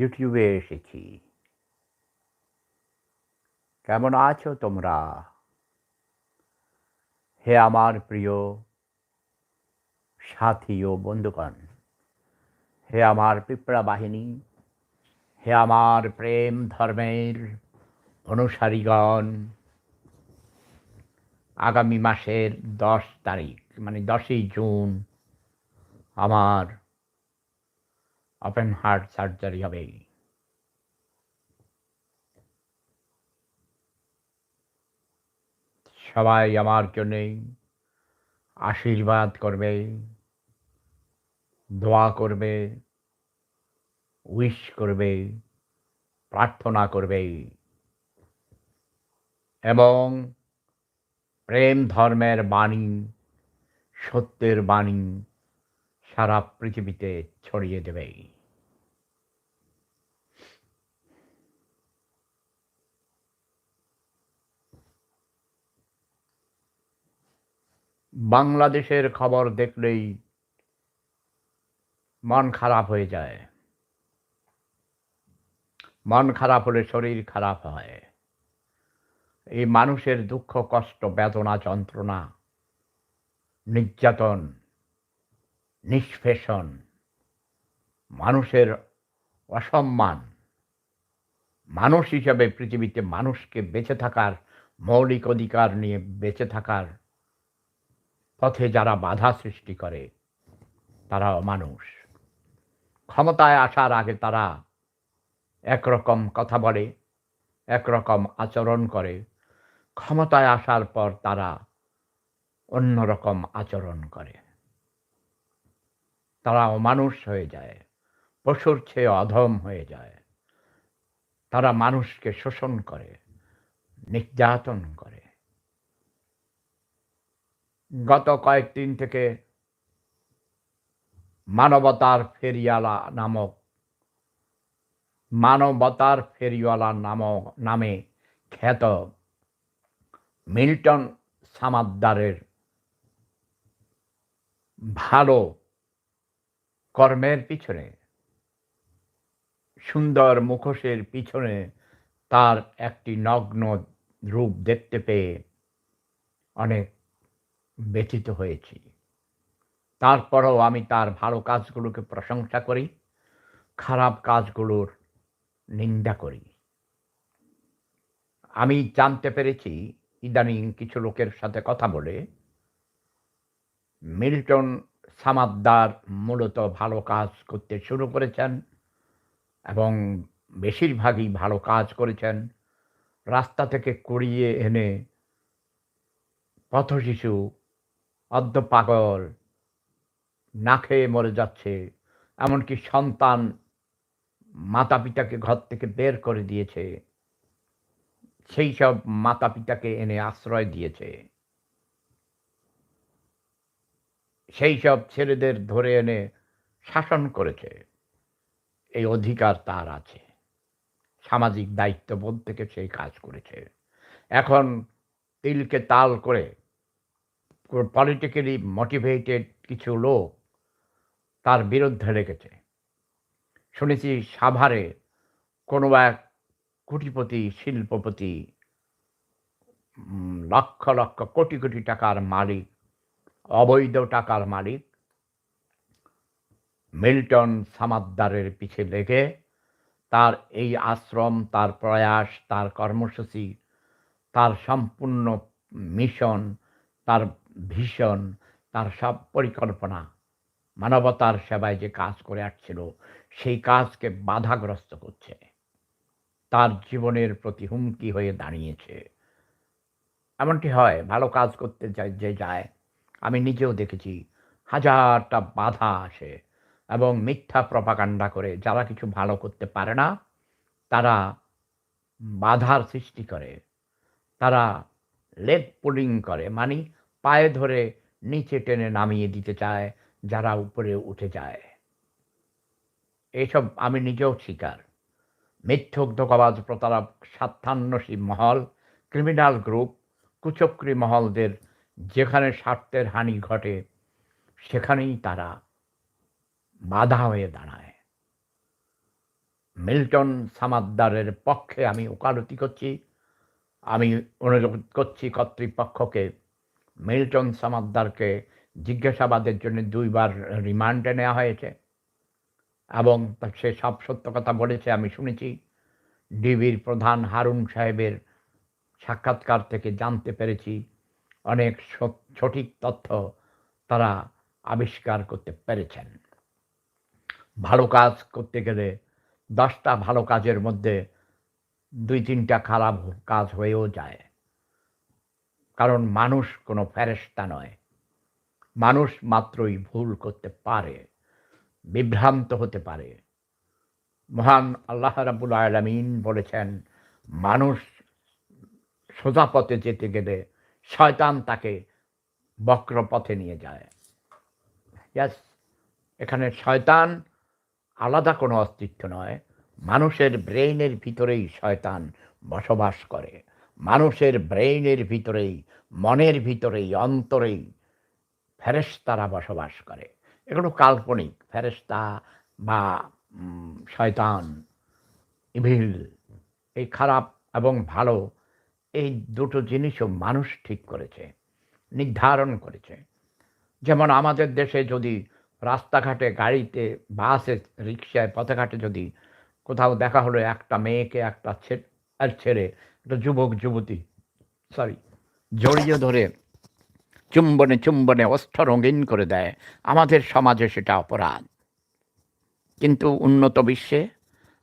ইউটিউবে এসেছি কেমন আছো তোমরা? হে আমার প্রিয় সাথী ও বন্ধুগণ, হে আমার পিঁপড়া বাহিনী, হে আমার প্রেম ধর্মের অনুসারীগণ, আগামী মাসের দশ তারিখ মানে দশই জুন, আমার ওপেন হার্ট সার্জারি হবে। সবাই আমার জন্যে আশীর্বাদ করবে, দোয়া করবে উইশ করবে, প্রার্থনা করবে। এবং প্রেম ধর্মের বাণী, সত্যের বাণী সারা পৃথিবীতে ছড়িয়ে দেবে। বাংলাদেশের খবর দেখলেই মন খারাপ হয়ে যায়। মন খারাপ হলে শরীর খারাপ হয়। এই মানুষের দুঃখ, কষ্ট, বেদনা, যন্ত্রণা, নির্যাতন নিষ্পেষণ, মানুষের অসম্মান, মানুষ হিসাবে পৃথিবীতে মানুষকে বেঁচে থাকার মৌলিক অধিকার নিয়ে বেঁচে থাকার পথে যারা বাধা সৃষ্টি করে, তারা মানুষ ক্ষমতায় আসার আগে তারা একরকম কথা বলে, একরকম আচরণ করে। ক্ষমতায় আসার পর তারা অন্যরকম আচরণ করে। তারা অমানুষ হয়ে যায়, পশুর চেয়ে অধম হয়ে যায়। তারা মানুষকে শোষণ করে, নির্যাতন করে। গত কয়েকদিন থেকে মানবতার ফেরিওয়ালা নামক, মানবতার ফেরিওয়ালা নামক, নামে খ্যাত মিল্টন সামাদ্দারের ভালো কর্মের পিছনে, সুন্দর মুখোশের পিছনে তার একটি নগ্ন রূপ দেখতে পেয়ে অনেক ব্যথিত হয়েছি। তারপরেও আমি তার ভালো কাজগুলোকে প্রশংসা করি, খারাপ কাজগুলোর নিন্দা করি। আমি জানতে পেরেছি, ইদানিং কিছু লোকের সাথে কথা বলে, মিল্টন সামাদ্দার মূলত ভালো কাজ করতে শুরু করেছেন এবং বেশিরভাগই ভালো কাজ করেছেন। রাস্তা থেকে কুড়িয়ে এনে পথশিশু অর্ধ পাগল না খেয়ে মরে যাচ্ছে, এমনকি সন্তান মাতা পিতাকে ঘর থেকে বের করে দিয়েছে, সেই সব মাতা পিতাকে এনে আশ্রয় দিয়েছে। সেই সব ছেলেদের ধরে এনে শাসন করেছে। এই অধিকার তার আছে। সামাজিক দায়িত্ববোধ থেকে সেই কাজ করেছে। এখন তিলকে তাল করে পলিটিক্যালি মোটিভেটেড কিছু লোক তার বিরুদ্ধে রেখেছে। শুনেছি সাভারে কোনো এক কোটিপতি, শিল্পপতি লক্ষ লক্ষ কোটি কোটি টাকার মালিক অবৈধ টাকার মালিক। মিল্টন সামাদ্দারের পিছে লেগে তার এই আশ্রম, তার প্রয়াস, তার কর্মসূচি, তার সম্পূর্ণ মিশন, তার ভীষণ, তার সব পরিকল্পনা, মানবতার সেবায় যে কাজ করে আসছিল, সেই কাজকে বাধাগ্রস্ত করছে। তার জীবনের প্রতি হুমকি হয়ে দাঁড়িয়েছে। এমনটি হয়, ভালো কাজ করতে যে যায় আমি নিজেও দেখেছি হাজারটা বাধা আসে এবং মিথ্যা প্রপাকাণ্ডা করে যারা কিছু ভালো করতে পারে না, তারা বাধার সৃষ্টি করে। তারা লেগ পুলিং করে মানে পায়ে ধরে নিচে টেনে নামিয়ে দিতে চায়, যারা উপরে উঠে যায়। এসব আমি নিজেও শিকার। মিথ্যক ধোকাবাজ প্রতারক স্বার্থান্বেষী মহল, ক্রিমিনাল গ্রুপ, কুচক্রী মহলদের যেখানে স্বার্থের হানি ঘটে, সেখানেই তারা বাধা হয়ে দাঁড়ায়। মিল্টন সামাদ্দারের পক্ষে আমি ওকালতি করছি। আমি অনুরোধ করছি কর্তৃপক্ষকে মিল্টন সামাদ্দারকে জিজ্ঞাসাবাদের জন্য দুইবার রিমান্ডে নেওয়া হয়েছে এবং সে সব সত্য কথা বলেছে, আমি শুনেছি। ডিবির প্রধান হারুন সাহেবের সাক্ষাৎকার থেকে জানতে পেরেছি। অনেক সঠিক তথ্য তারা আবিষ্কার করতে পেরেছেন। ভালো কাজ করতে গেলে দশটা ভালো কাজের মধ্যে দুই তিনটা খারাপ কাজ হয়েও যায়। কারণ মানুষ কোনো ফেরেস্তা নয়। মানুষ মাত্রই ভুল করতে পারে, বিভ্রান্ত হতে পারে। মহান আল্লাহ রাবুল আলমিন বলেছেন, মানুষ সোজা পথে যেতে গেলে শয়তান তাকে বক্র পথে নিয়ে যায়। ইয়াস এখানে শয়তান আলাদা কোনো অস্তিত্ব নয়। মানুষের ব্রেইনের ভিতরেই শয়তান বসবাস করে। মানুষের ব্রেইনের ভিতরেই, মনের ভিতরেই, অন্তরেই ফেরেশতারা বসবাস করে। এগুলো কাল্পনিক। ফেরেশতা বা শয়তান ইভিল এই খারাপ এবং ভালো এই দুটো জিনিসও মানুষ ঠিক করেছে, নির্ধারণ করেছে। যেমন আমাদের দেশে যদি রাস্তাঘাটে গাড়িতে, বাসে, রিক্সায়, পথেঘাটে যদি কোথাও দেখা হলো একটা মেয়েকে একটা ছেড়ে একটা যুবক, যুবতী সরি জড়িয়ে ধরে চুম্বনে চুম্বনে অস্থ রঙিন করে দেয়, আমাদের সমাজে সেটা অপরাধ। কিন্তু উন্নত বিশ্বে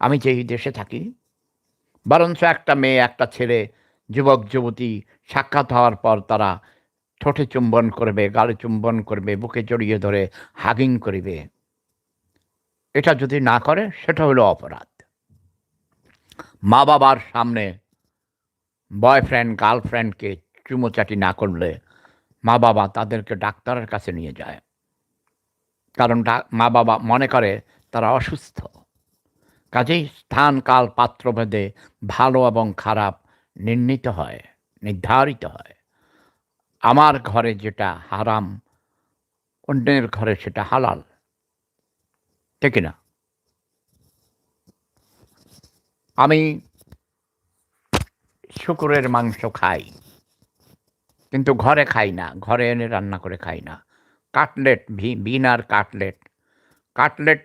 আমি যেই দেশে থাকি, বরঞ্চ একটা মেয়ে, একটা ছেলে যুবক, যুবতী সাক্ষাৎ হওয়ার পর তারা ঠোঁটে চুম্বন করবে, গালে চুম্বন করবে, বুকে জড়িয়ে ধরে হাগিং করিবে। এটা যদি না করে, সেটা হলো অপরাধ। মা বাবার সামনে বয়ফ্রেন্ড, গার্লফ্রেন্ডকে চুমোচাটি না করলে মা বাবা তাদেরকে ডাক্তারের কাছে নিয়ে যায়। কারণ মা বাবা মনে করে তারা অসুস্থ। কাজেই স্থান কাল পাত্রভেদে ভালো এবং খারাপ নির্ণীত হয়, নির্ধারিত হয়। আমার ঘরে যেটা হারাম, অন্যের ঘরে সেটা হালাল। ঠিক না আমি শুকুরের মাংস খাই, কিন্তু ঘরে খাই না, ঘরে এনে রান্না করে খাই না। Cutlet বিনার cutlet. কাটলেট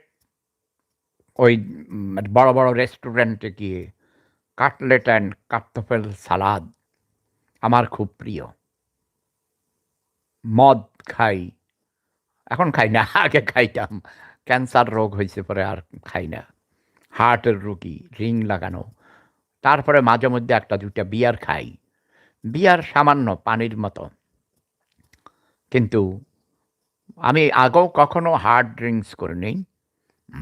ওই বড় বড় রেস্টুরেন্টে গিয়ে কাটলেট অ্যান্ড কাপ্তফেল সালাদ আমার খুব প্রিয়। মদ খাই। এখন খাই না, আগে খাইতাম। ক্যান্সার রোগ হয়েছে পরে আর খাই না। হার্টের রুগী, রিং লাগানো। তারপরে মাঝে মধ্যে একটা দুটা বিয়ার খাই। বিয়ার সামান্য পানির মতো। কিন্তু আমি আগেও কখনো হার্ড ড্রিঙ্কস করিনি।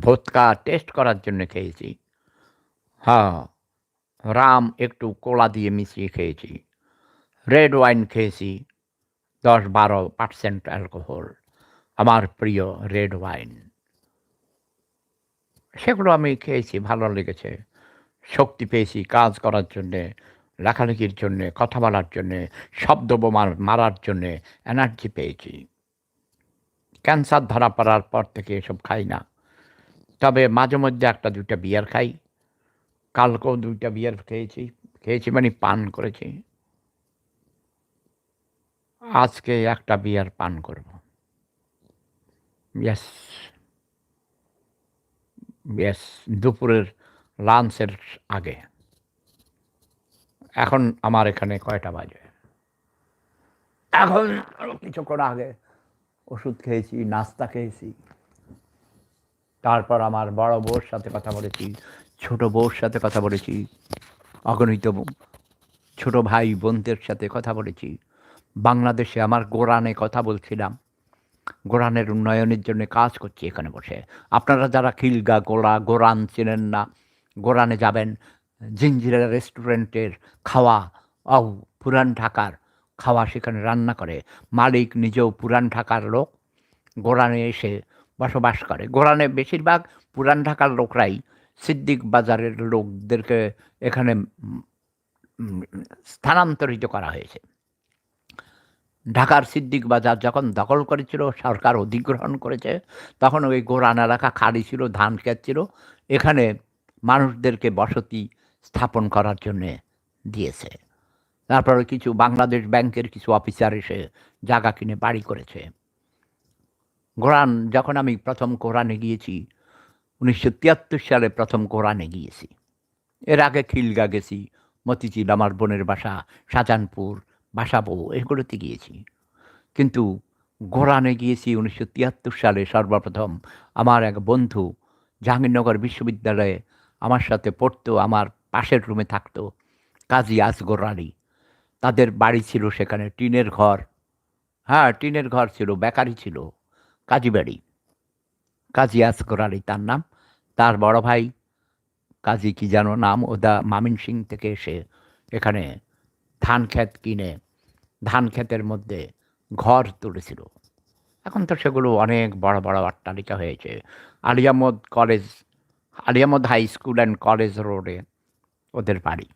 ভোটকা টেস্ট করার জন্য খেয়েছি। হ্যাঁ রাম একটু কোলা দিয়ে মিশিয়ে খেয়েছি। রেড ওয়াইন খেয়েছি, দশ বারো পার্সেন্ট অ্যালকোহল। আমার প্রিয় রেড ওয়াইন। সেগুলো আমি খেয়েছি, ভালো লেগেছে। শক্তি পেয়েছি কাজ করার জন্যে, লেখালেখির জন্যে, কথা বলার জন্যে, শব্দ বোমা মারার জন্যে এনার্জি পেয়েছি। ক্যান্সার ধরা পড়ার পর থেকে এসব খাই না। তবে মাঝে মধ্যে একটা দুইটা বিয়ার খাই। কালকেও দুইটা বিয়ার খেয়েছি খেয়েছি মানে পান করেছি। আজকে একটা বিয়ার পান করব। ইয়েস ইয়েস দুপুরের লাঞ্চের আগে। এখন আমার এখানে কয়টা বাজে? এখন কিছুক্ষণ আগে ওষুধ খেয়েছি, নাস্তা খেয়েছি। তারপর আমার বড় বউর সাথে কথা বলেছি ছোট বউর সাথে কথা বলেছি, অগণিত ছোট ভাই বোনদের সাথে কথা বলেছি। বাংলাদেশে আমার গোরানে কথা বলছিলাম। গোরানের উন্নয়নের জন্য কাজ করছি এখানে বসে। আপনারা যারা খিলগা গোড়া গোরান চেনেন না, গোরানে যাবেন। জিঞ্জিরা রেস্টুরেন্টের খাওয়া অও পুরান ঢাকার খাওয়া সেখানে রান্না করে। মালিক নিজেও পুরান ঢাকার লোক। গোরানে এসে বসবাস করে। গোরানে বেশিরভাগ পুরান ঢাকার লোকরাই সিদ্দিক বাজারের লোকদেরকে এখানে স্থানান্তরিত করা হয়েছে। ঢাকার সিদ্দিক বাজার যখন দখল করেছিল, সরকার অধিগ্রহণ করেছে, তখন ওই গোরান এলাকা খালি ছিল, ধান ক্ষেত ছিল, এখানে মানুষদেরকে বসতি স্থাপন করার জন্যে দিয়েছে। তারপরে কিছু বাংলাদেশ ব্যাংকের কিছু অফিসার এসে জায়গা কিনে বাড়ি করেছে। কোরআন যখন আমি প্রথম কোরআনে গিয়েছি উনিশশো তিয়াত্তর সালে প্রথম কোরআনে গিয়েছি। এর আগে খিলগা গেছি, মতিঝিল আমার বোনের বাসা, শাহজাহানপুর, বাসাবো, এগুলোতে গিয়েছি। কিন্তু গোরানে গিয়েছি উনিশশো তিয়াত্তর সালে সর্বপ্রথম। আমার এক বন্ধু জাহাঙ্গীরনগর বিশ্ববিদ্যালয়ে আমার সাথে পড়তো, আমার পাশের রুমে থাকতো, কাজী আসগর আলী। তাদের বাড়ি ছিল সেখানে, টিনের ঘর। হ্যাঁ টিনের ঘর ছিল, বেকারি ছিল, কাজী বাড়ি। কাজী আসগর আলী তার নাম। তার বড় ভাই কাজী কি যেন নাম? ওদা মামিন সিং থেকে এসে এখানে ধান ক্ষেত কিনে, ধান ক্ষেতের মধ্যে ঘর তুলেছিল। এখন তো সেগুলো অনেক বড় বড় অট্টালিকা হয়েছে। আলিয়ামদ কলেজ আলিয়ামদ হাই স্কুল অ্যান্ড কলেজ রোডে ওদের বাড়ি।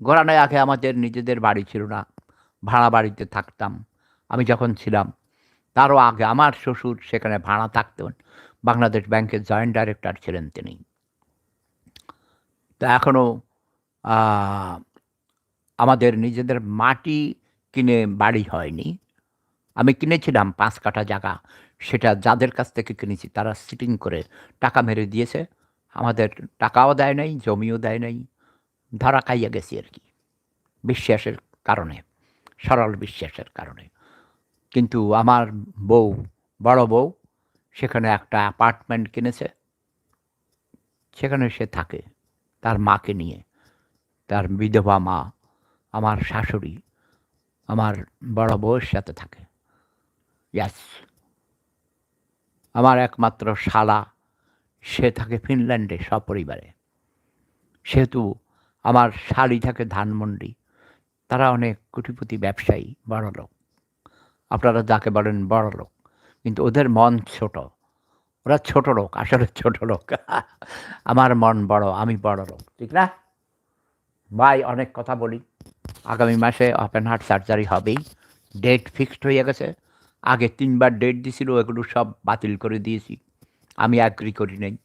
গোরানায় আগে আমাদের নিজেদের বাড়ি ছিল না। ভাড়া বাড়িতে থাকতাম। আমি যখন ছিলাম তারও আগে আমার শ্বশুর সেখানে ভাড়া থাকতেন। বাংলাদেশ ব্যাংকের জয়েন্ট ডাইরেক্টর ছিলেন তিনি। তা এখনও আমাদের নিজেদের মাটি কিনে বাড়ি হয়নি। আমি কিনেছিলাম পাঁচ কাঠা জায়গা। সেটা যাদের কাছ থেকে কিনেছি তারা সিটিং করে টাকা মেরে দিয়েছে। আমাদের টাকাও দেয় নাই, জমিও দেয় নাই। ধরা খাইয়া গেছি আর কি। বিশ্বাসের কারণে, সরল বিশ্বাসের কারণে। কিন্তু আমার বউ, বড় বউ, সেখানে একটা অ্যাপার্টমেন্ট কিনেছে। সেখানে সে থাকে, তার মাকে নিয়ে। তার বিধবা মা, আমার শাশুড়ি, আমার বড় বউয়ের সাথে থাকে। ইয়াস আমার একমাত্র শালা, সে থাকে ফিনল্যান্ডে সপরিবারে। সেহেতু আমার শাড়ি থাকে ধানমন্ডি। তারা অনেক কোটিপতি ব্যবসায়ী বড় লোক আপনারা যাকে বলেন বড় লোক, কিন্তু ওদের মন ছোট। ওরা ছোট লোক, আসলে ছোট লোক। আমার মন বড়, আমি বড় লোক, ঠিক না? ভাই, অনেক কথা বলি। আগামী মাসে ওপেন হার্ট সার্জারি হবেই। ডেট ফিক্সড হয়ে গেছে। আগে তিনবার ডেট দিছিল, এগুলো সব বাতিল করে দিয়েছি। আমি অ্যাগ্রি করি নাই।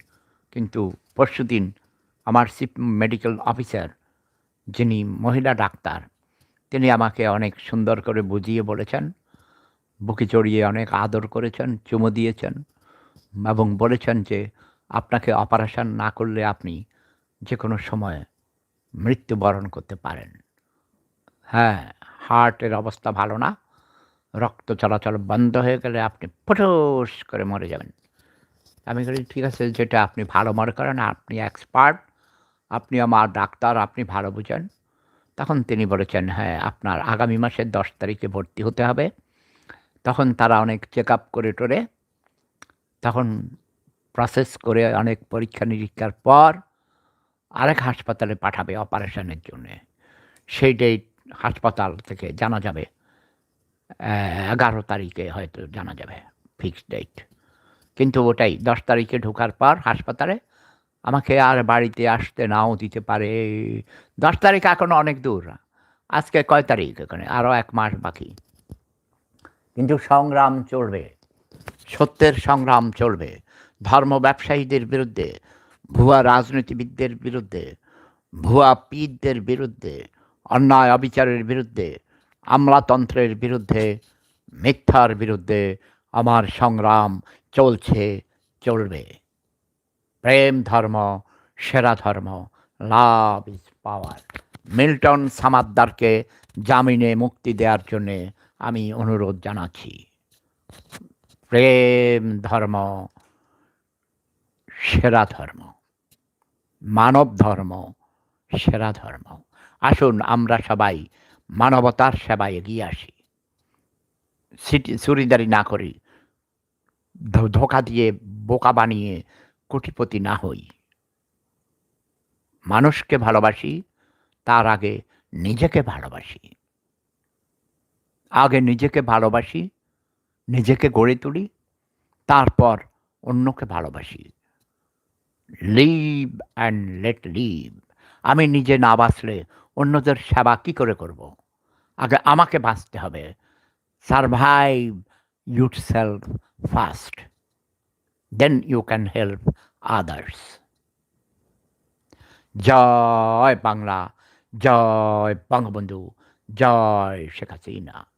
কিন্তু পরশু দিন আমার চিফ মেডিকেল অফিসার যিনি মহিলা ডাক্তার, তিনি আমাকে অনেক সুন্দর করে বুঝিয়ে বলেছেন। বুকে চড়িয়ে অনেক আদর করেছেন, চুমো দিয়েছেন এবং বলেছেন যে আপনাকে অপারেশন না করলে আপনি যে কোনো সময় মৃত্যুবরণ করতে পারেন। হ্যাঁ হার্টের অবস্থা ভালো না। রক্ত চলাচল বন্ধ হয়ে গেলে আপনি ফটোস করে মরে যাবেন। আমি বলি, ঠিক আছে, যেটা আপনি ভালো মনে করেন, আপনি এক্সপার্ট আপনি আমার ডাক্তার, আপনি ভালো বুঝেন। তখন তিনি বলেছেন হ্যাঁ আপনার আগামী মাসের দশ তারিখে ভর্তি হতে হবে। তখন তারা অনেক চেক আপ করে টোরে, তখন প্রসেস করে অনেক পরীক্ষা নিরীক্ষার পর আরেক হাসপাতালে পাঠাবে অপারেশনের জন্যে। সেই ডেট হাসপাতাল থেকে জানা যাবে এগারো তারিখে হয়তো জানা যাবে ফিক্সড ডেট কিন্তু ওটাই, দশ তারিখে ঢোকার পর হাসপাতালে আমাকে আর বাড়িতে আসতে নাও দিতে পারে। দশ তারিখ এখনও অনেক দূর, আজকে কয় তারিখ এখানে? আরও এক মাস বাকি। কিন্তু সংগ্রাম চলবে, সত্যের সংগ্রাম চলবে। ধর্ম ব্যবসায়ীদের বিরুদ্ধে, ভুয়া রাজনীতিবিদদের বিরুদ্ধে, ভুয়া পীরদের বিরুদ্ধে, অন্যায় অবিচারের বিরুদ্ধে, আমলাতন্ত্রের বিরুদ্ধে, মিথ্যার বিরুদ্ধে আমার সংগ্রাম চলছে, চলবে। প্রেম ধর্ম, সেরা ধর্ম, লাভ ইজ পাওয়ার। মিল্টন সামাদ্দারকে জামিনে মুক্তি দেওয়ার জন্যে আমি অনুরোধ জানাচ্ছি। প্রেম ধর্ম, সেরা ধর্ম, মানব ধর্ম, সেরা ধর্ম। আসুন আমরা সবাই মানবতার সেবায় এগিয়ে আসি। চুরিদারি না করি। ধোকা দিয়ে বোকা বানিয়ে কোটিপতি না হই। মানুষকে ভালোবাসি, তার আগে নিজেকে ভালোবাসি। আগে নিজেকে ভালোবাসি, নিজেকে গড়ে তুলি, তারপর অন্যকে ভালোবাসি। লিভ অ্যান্ড লেট লিভ আমি নিজে না বাঁচলে অন্যদের সেবা কী করে করব। আগে আমাকে বাঁচতে হবে। Survive yourself first then you can help others জয় বাংলা, জয় বঙ্গবন্ধু, জয় শেখ হাসিনা।